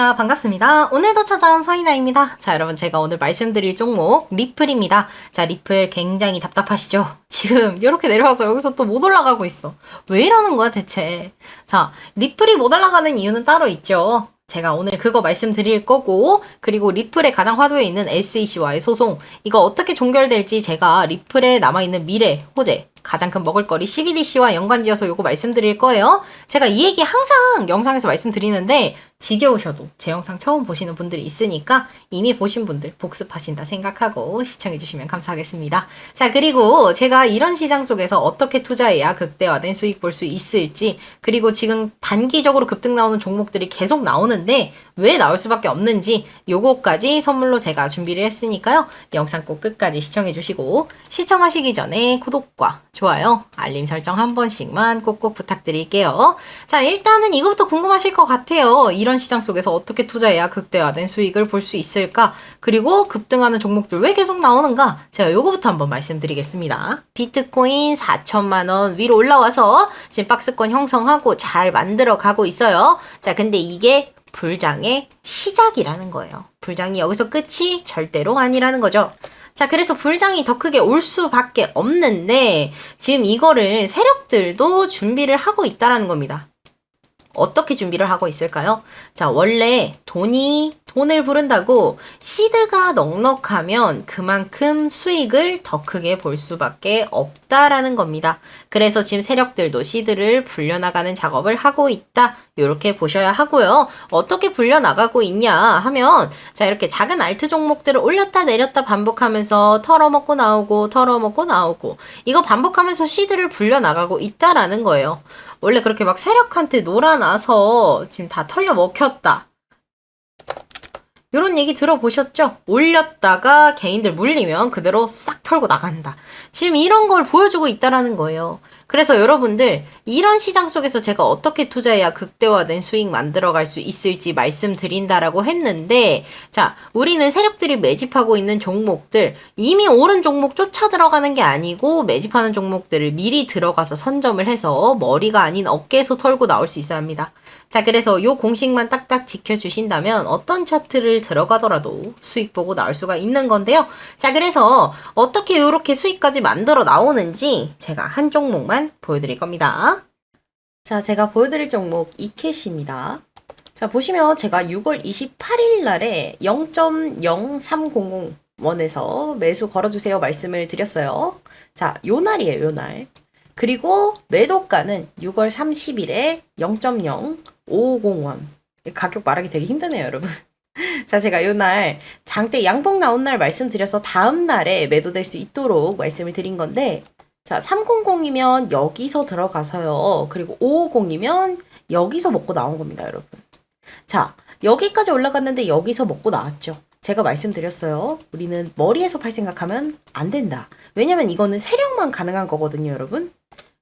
자, 반갑습니다. 오늘도 찾아온 서인아입니다. 자, 여러분, 제가 오늘 말씀드릴 종목, 리플입니다. 자, 리플 굉장히 답답하시죠? 지금 이렇게 내려와서 여기서 또 못 올라가고 있어. 왜 이러는 거야, 대체? 자, 리플이 못 올라가는 이유는 따로 있죠. 제가 오늘 그거 말씀드릴 거고, 그리고 리플의 가장 화두에 있는 SEC와의 소송, 이거 어떻게 종결될지 제가 리플에 남아있는 미래, 호재, 가장 큰 먹을거리 CBDC와 연관지어서 요거 말씀드릴 거예요. 제가 이 얘기 항상 영상에서 말씀드리는데 지겨우셔도 제 영상 처음 보시는 분들이 있으니까 이미 보신 분들 복습하신다 생각하고 시청해주시면 감사하겠습니다. 자, 그리고 제가 이런 시장 속에서 어떻게 투자해야 극대화된 수익 볼 수 있을지 그리고 지금 단기적으로 급등 나오는 종목들이 계속 나오는데 왜 나올 수밖에 없는지 요거까지 선물로 제가 준비를 했으니까요. 영상 꼭 끝까지 시청해 주시고 시청하시기 전에 구독과 좋아요, 알림 설정 한 번씩만 꼭꼭 부탁드릴게요. 자, 일단은 이거부터 궁금하실 것 같아요. 이런 시장 속에서 어떻게 투자해야 극대화된 수익을 볼 수 있을까? 그리고 급등하는 종목들 왜 계속 나오는가? 제가 요거부터 한번 말씀드리겠습니다. 비트코인 4천만 원 위로 올라와서 지금 박스권 형성하고 잘 만들어 가고 있어요. 자, 근데 이게 불장의 시작이라는 거예요. 불장이 여기서 끝이 절대로 아니라는 거죠. 자, 그래서 불장이 더 크게 올 수밖에 없는데, 지금 이거를 세력들도 준비를 하고 있다라는 겁니다. 어떻게 준비를 하고 있을까요? 자, 원래 돈이, 돈을 부른다고 시드가 넉넉하면 그만큼 수익을 더 크게 볼 수밖에 없다라는 겁니다. 그래서 지금 세력들도 시드를 불려나가는 작업을 하고 있다. 이렇게 보셔야 하고요. 어떻게 불려나가고 있냐 하면, 자, 이렇게 작은 알트 종목들을 올렸다 내렸다 반복하면서 털어먹고 나오고, 털어먹고 나오고, 이거 반복하면서 시드를 불려나가고 있다라는 거예요. 원래 그렇게 막 세력한테 놀아나서 지금 다 털려 먹혔다. 이런 얘기 들어보셨죠? 올렸다가 개인들 물리면 그대로 싹 털고 나간다. 지금 이런 걸 보여주고 있다라는 거예요. 그래서 여러분들 이런 시장 속에서 제가 어떻게 투자해야 극대화된 수익 만들어갈 수 있을지 말씀드린다라고 했는데 자 우리는 세력들이 매집하고 있는 종목들 이미 오른 종목 쫓아 들어가는 게 아니고 매집하는 종목들을 미리 들어가서 선점을 해서 머리가 아닌 어깨에서 털고 나올 수 있어야 합니다. 자, 그래서 요 공식만 딱딱 지켜주신다면 어떤 차트를 들어가더라도 수익 보고 나올 수가 있는 건데요. 자, 그래서 어떻게 이렇게 수익까지 만들어 나오는지 제가 한 종목만 보여드릴 겁니다. 자, 제가 보여드릴 종목 이캐시입니다. 자, 보시면 제가 6월 28일 날에 0.0300 원에서 매수 걸어주세요 말씀을 드렸어요. 자, 요 날이에요, 요 날. 그리고 매도가는 6월 30일에 0.0550원. 가격 말하기 되게 힘드네요, 여러분. 자, 제가 요 날 장대 양봉 나온 날 말씀드려서 다음 날에 매도될 수 있도록 말씀을 드린 건데, 자, 300이면 여기서 들어가서요. 그리고 550이면 여기서 먹고 나온 겁니다, 여러분. 자, 여기까지 올라갔는데 여기서 먹고 나왔죠. 제가 말씀드렸어요. 우리는 머리에서 팔 생각하면 안 된다. 왜냐면 이거는 세력만 가능한 거거든요, 여러분.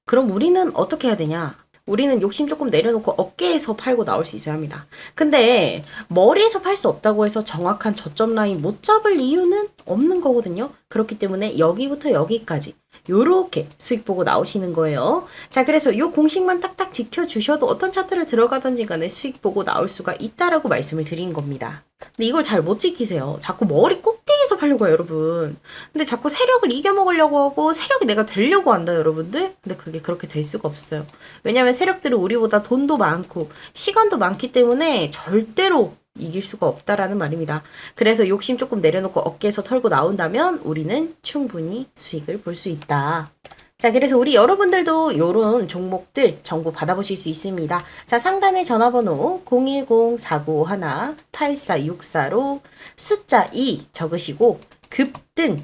그럼 우리는 어떻게 해야 되냐? 우리는 욕심 조금 내려놓고 어깨에서 팔고 나올 수 있어야 합니다. 근데 머리에서 팔 수 없다고 해서 정확한 저점 라인 못 잡을 이유는 없는 거거든요. 그렇기 때문에 여기부터 여기까지 요렇게 수익 보고 나오시는 거예요. 자, 그래서 요 공식만 딱딱 지켜주셔도 어떤 차트를 들어가든지 간에 수익 보고 나올 수가 있다라고 말씀을 드린 겁니다. 근데 이걸 잘 못 지키세요. 자꾸 머리 꼭대기에서 팔려고 해요, 여러분. 근데 자꾸 세력을 이겨먹으려고 하고 세력이 내가 되려고 한다, 여러분들. 근데 그게 그렇게 될 수가 없어요. 왜냐면 세력들은 우리보다 돈도 많고 시간도 많기 때문에 절대로 이길 수가 없다라는 말입니다. 그래서 욕심 조금 내려놓고 어깨에서 털고 나온다면 우리는 충분히 수익을 볼 수 있다. 자, 그래서 우리 여러분들도 이런 종목들 정보 받아보실 수 있습니다. 자, 상단에 전화번호 010-491-8464로 숫자 2 적으시고 급등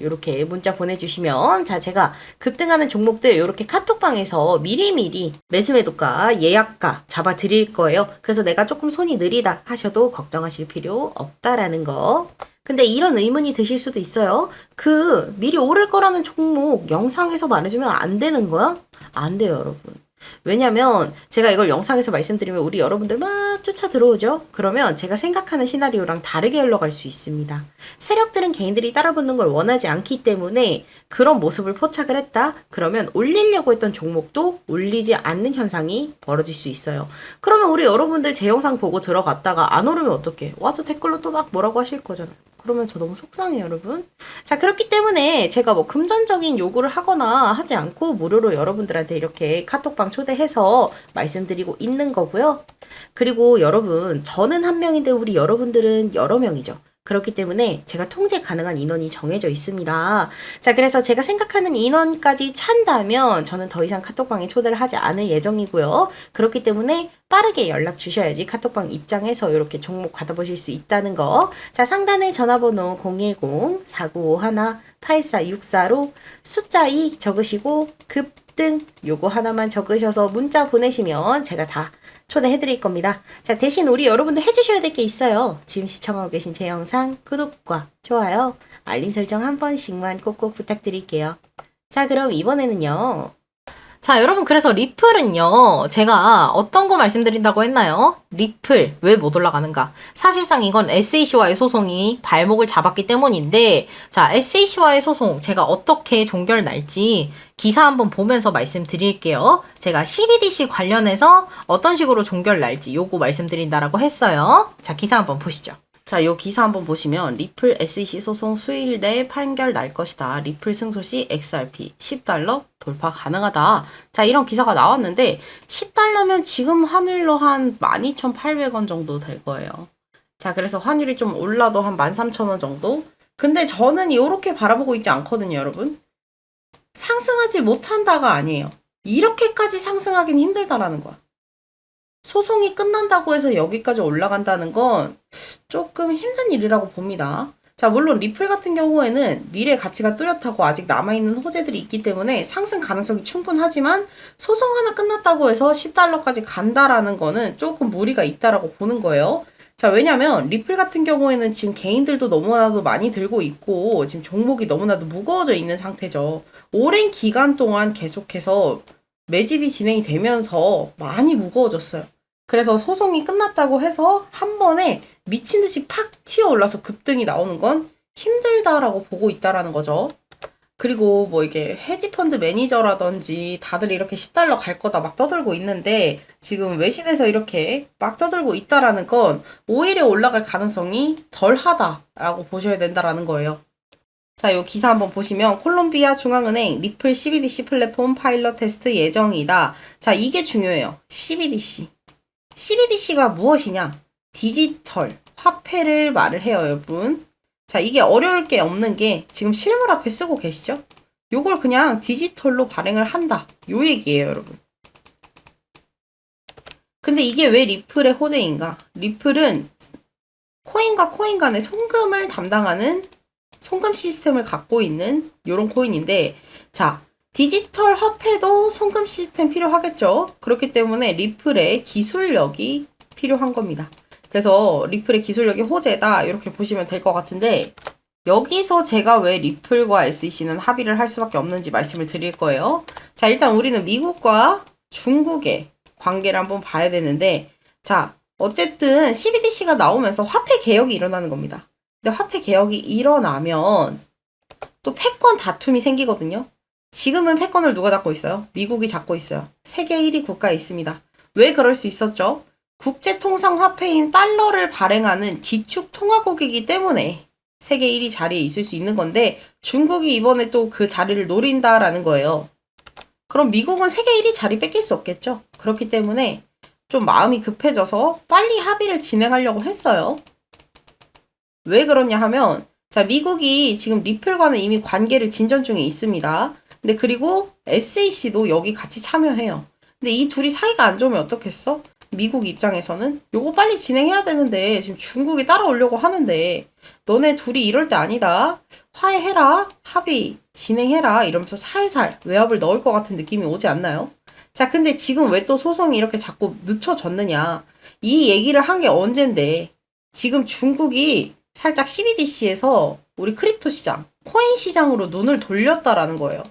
이렇게 문자 보내주시면 자 제가 급등하는 종목들 이렇게 카톡방에서 미리미리 매수 매도가 예약가 잡아 드릴 거예요. 그래서 내가 조금 손이 느리다 하셔도 걱정하실 필요 없다라는 거. 근데 이런 의문이 드실 수도 있어요. 그 미리 오를 거라는 종목 영상에서 말해주면 안 되는 거야? 안 돼요, 여러분. 왜냐면 제가 이걸 영상에서 말씀드리면 우리 여러분들 막 쫓아 들어오죠? 그러면 제가 생각하는 시나리오랑 다르게 흘러갈 수 있습니다. 세력들은 개인들이 따라붙는 걸 원하지 않기 때문에 그런 모습을 포착을 했다? 그러면 올리려고 했던 종목도 올리지 않는 현상이 벌어질 수 있어요. 그러면 우리 여러분들 제 영상 보고 들어갔다가 안 오르면 어떡해? 와서 댓글로 또 막 뭐라고 하실 거잖아요. 그러면 저 너무 속상해요, 여러분. 자, 그렇기 때문에 제가 뭐 금전적인 요구를 하거나 하지 않고 무료로 여러분들한테 이렇게 카톡방 초대해서 말씀드리고 있는 거고요. 그리고 여러분, 저는 한 명인데 우리 여러분들은 여러 명이죠. 그렇기 때문에 제가 통제 가능한 인원이 정해져 있습니다. 자, 그래서 제가 생각하는 인원까지 찬다면 저는 더 이상 카톡방에 초대를 하지 않을 예정이고요. 그렇기 때문에 빠르게 연락 주셔야지 카톡방 입장해서 이렇게 종목 받아보실 수 있다는 거. 자, 상단에 전화번호 010-4951-8464로 숫자 2 적으시고 급등 요거 하나만 적으셔서 문자 보내시면 제가 다 초대해드릴 겁니다. 자, 대신 우리 여러분들 해주셔야 될 게 있어요. 지금 시청하고 계신 제 영상 구독과 좋아요, 알림 설정 한 번씩만 꼭꼭 부탁드릴게요. 자, 그럼 이번에는요. 자, 여러분, 그래서 리플은요, 제가 어떤 거 말씀드린다고 했나요? 리플, 왜 못 올라가는가? 사실상 이건 SEC와의 소송이 발목을 잡았기 때문인데, 자, SEC와의 소송, 제가 어떻게 종결 날지 기사 한번 보면서 말씀드릴게요. 제가 CBDC 관련해서 어떤 식으로 종결 날지 요거 말씀드린다라고 했어요. 자, 기사 한번 보시죠. 자, 요 기사 한번 보시면 리플 SEC 소송 수일 내에 판결 날 것이다. 리플 승소 시 XRP 10달러 돌파 가능하다. 자, 이런 기사가 나왔는데 10달러면 지금 환율로 한 12,800원 정도 될 거예요. 자, 그래서 환율이 좀 올라도 한 13,000원 정도? 근데 저는 이렇게 바라보고 있지 않거든요, 여러분. 상승하지 못한다가 아니에요. 이렇게까지 상승하기는 힘들다라는 거야. 소송이 끝난다고 해서 여기까지 올라간다는 건 조금 힘든 일이라고 봅니다. 자, 물론 리플 같은 경우에는 미래 가치가 뚜렷하고 아직 남아있는 호재들이 있기 때문에 상승 가능성이 충분하지만 소송 하나 끝났다고 해서 10달러까지 간다라는 거는 조금 무리가 있다라고 보는 거예요. 자, 왜냐면 리플 같은 경우에는 지금 개인들도 너무나도 많이 들고 있고 지금 종목이 너무나도 무거워져 있는 상태죠. 오랜 기간 동안 계속해서 매집이 진행이 되면서 많이 무거워졌어요. 그래서 소송이 끝났다고 해서 한 번에 미친 듯이 팍 튀어 올라서 급등이 나오는 건 힘들다라고 보고 있다라는 거죠. 그리고 뭐 이게 헤지펀드 매니저라든지 다들 이렇게 10달러 갈 거다 막 떠들고 있는데 지금 외신에서 이렇게 막 떠들고 있다라는 건 오히려 올라갈 가능성이 덜 하다라고 보셔야 된다라는 거예요. 자, 요 기사 한번 보시면 콜롬비아 중앙은행 리플 CBDC 플랫폼 파일럿 테스트 예정이다. 자, 이게 중요해요. CBDC. CBDC가 무엇이냐? 디지털 화폐를 말을 해요, 여러분. 자, 이게 어려울 게 없는 게 지금 실물 앞에 쓰고 계시죠? 요걸 그냥 디지털로 발행을 한다. 요 얘기예요, 여러분. 근데 이게 왜 리플의 호재인가? 리플은 코인과 코인 간의 송금을 담당하는 송금 시스템을 갖고 있는 요런 코인인데, 자, 디지털 화폐도 송금 시스템 필요하겠죠. 그렇기 때문에 리플의 기술력이 필요한 겁니다. 그래서 리플의 기술력이 호재다 이렇게 보시면 될 것 같은데 여기서 제가 왜 리플과 SEC는 합의를 할 수밖에 없는지 말씀을 드릴 거예요. 자 일단 우리는 미국과 중국의 관계를 한번 봐야 되는데 자 어쨌든 CBDC가 나오면서 화폐 개혁이 일어나는 겁니다. 근데 화폐 개혁이 일어나면 또 패권 다툼이 생기거든요. 지금은 패권을 누가 잡고 있어요? 미국이 잡고 있어요. 세계 1위 국가에 있습니다. 왜 그럴 수 있었죠? 국제통상화폐인 달러를 발행하는 기축통화국이기 때문에 세계 1위 자리에 있을 수 있는 건데 중국이 이번에 또 그 자리를 노린다라는 거예요. 그럼 미국은 세계 1위 자리 뺏길 수 없겠죠? 그렇기 때문에 좀 마음이 급해져서 빨리 합의를 진행하려고 했어요. 왜 그러냐 하면 자 미국이 지금 리플과는 이미 관계를 진전 중에 있습니다. 근데 그리고 SAC도 여기 같이 참여해요. 근데 이 둘이 사이가 안 좋으면 어떻겠어? 미국 입장에서는 요거 빨리 진행해야 되는데 지금 중국이 따라오려고 하는데 너네 둘이 이럴 때 아니다. 화해해라. 합의 진행해라. 이러면서 살살 외압을 넣을 것 같은 느낌이 오지 않나요? 자, 근데 지금 왜 또 소송이 이렇게 자꾸 늦춰졌느냐? 이 얘기를 한 게 언젠데 지금 중국이 살짝 CBDC에서 우리 크립토 시장, 코인 시장으로 눈을 돌렸다라는 거예요.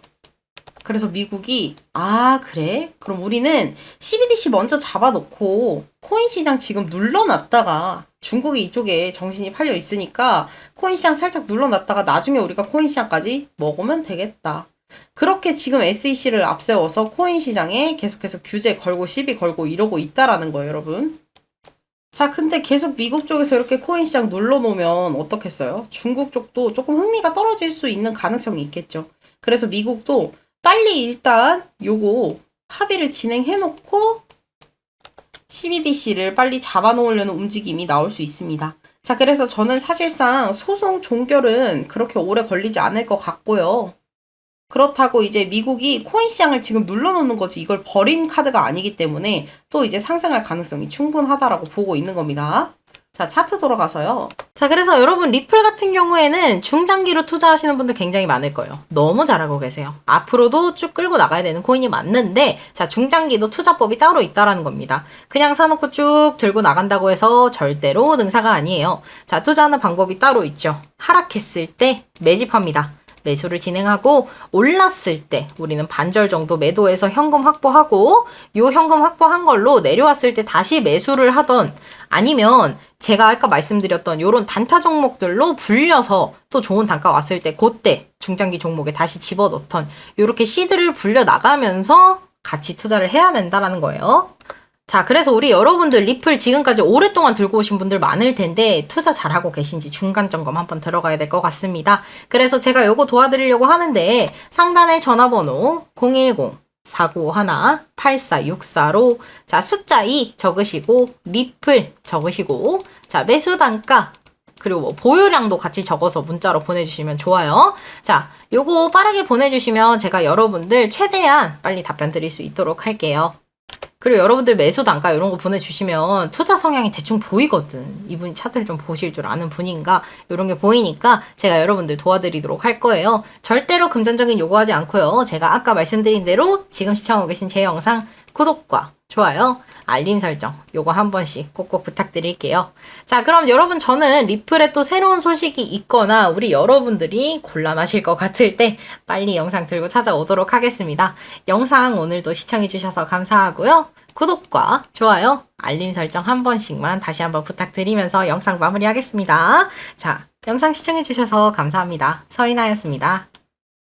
그래서 미국이 아 그래? 그럼 우리는 CBDC 먼저 잡아놓고 코인 시장 지금 눌러놨다가 중국이 이쪽에 정신이 팔려 있으니까 코인 시장 살짝 눌러놨다가 나중에 우리가 코인 시장까지 먹으면 되겠다. 그렇게 지금 SEC를 앞세워서 코인 시장에 계속해서 규제 걸고 시비 걸고 이러고 있다라는 거예요, 여러분. 자, 근데 계속 미국 쪽에서 이렇게 코인 시장 눌러놓으면 어떻겠어요? 중국 쪽도 조금 흥미가 떨어질 수 있는 가능성이 있겠죠. 그래서 미국도 빨리 일단 요거 합의를 진행해 놓고 CBDC를 빨리 잡아 놓으려는 움직임이 나올 수 있습니다. 자, 그래서 저는 사실상 소송 종결은 그렇게 오래 걸리지 않을 것 같고요. 그렇다고 이제 미국이 코인 시장을 지금 눌러놓는 거지 이걸 버린 카드가 아니기 때문에 또 이제 상승할 가능성이 충분하다라고 보고 있는 겁니다. 자, 차트 돌아가서요. 자, 그래서 여러분 리플 같은 경우에는 중장기로 투자하시는 분들 굉장히 많을 거예요. 너무 잘하고 계세요. 앞으로도 쭉 끌고 나가야 되는 코인이 맞는데, 자, 중장기도 투자법이 따로 있다라는 겁니다. 그냥 사놓고 쭉 들고 나간다고 해서 절대로 능사가 아니에요. 자, 투자하는 방법이 따로 있죠. 하락했을 때 매집합니다. 매수를 진행하고 올랐을 때 우리는 반절 정도 매도해서 현금 확보하고 요 현금 확보한 걸로 내려왔을 때 다시 매수를 하던 아니면 제가 아까 말씀드렸던 요런 단타 종목들로 불려서 또 좋은 단가 왔을 때 그때 중장기 종목에 다시 집어넣던 요렇게 시드를 불려 나가면서 같이 투자를 해야 된다라는 거예요. 자, 그래서 우리 여러분들 리플 지금까지 오랫동안 들고 오신 분들 많을 텐데 투자 잘하고 계신지 중간 점검 한번 들어가야 될 것 같습니다. 그래서 제가 요거 도와드리려고 하는데 상단에 전화번호 010 4951 8464로 자, 숫자 2 적으시고 리플 적으시고 자, 매수 단가 그리고 뭐 보유량도 같이 적어서 문자로 보내주시면 좋아요. 자, 요거 빠르게 보내주시면 제가 여러분들 최대한 빨리 답변 드릴 수 있도록 할게요. 그리고 여러분들 매수 단가 이런 거 보내주시면 투자 성향이 대충 보이거든. 이분이 차트를 좀 보실 줄 아는 분인가 이런 게 보이니까 제가 여러분들 도와드리도록 할 거예요. 절대로 금전적인 요구하지 않고요. 제가 아까 말씀드린 대로 지금 시청하고 계신 제 영상 구독과 좋아요, 알림 설정 요거 한 번씩 꼭꼭 부탁드릴게요. 자, 그럼 여러분 저는 리플에 또 새로운 소식이 있거나 우리 여러분들이 곤란하실 것 같을 때 빨리 영상 들고 찾아오도록 하겠습니다. 영상 오늘도 시청해 주셔서 감사하고요. 구독과 좋아요, 알림 설정 한 번씩만 다시 한번 부탁드리면서 영상 마무리하겠습니다. 자, 영상 시청해 주셔서 감사합니다. 서인아였습니다.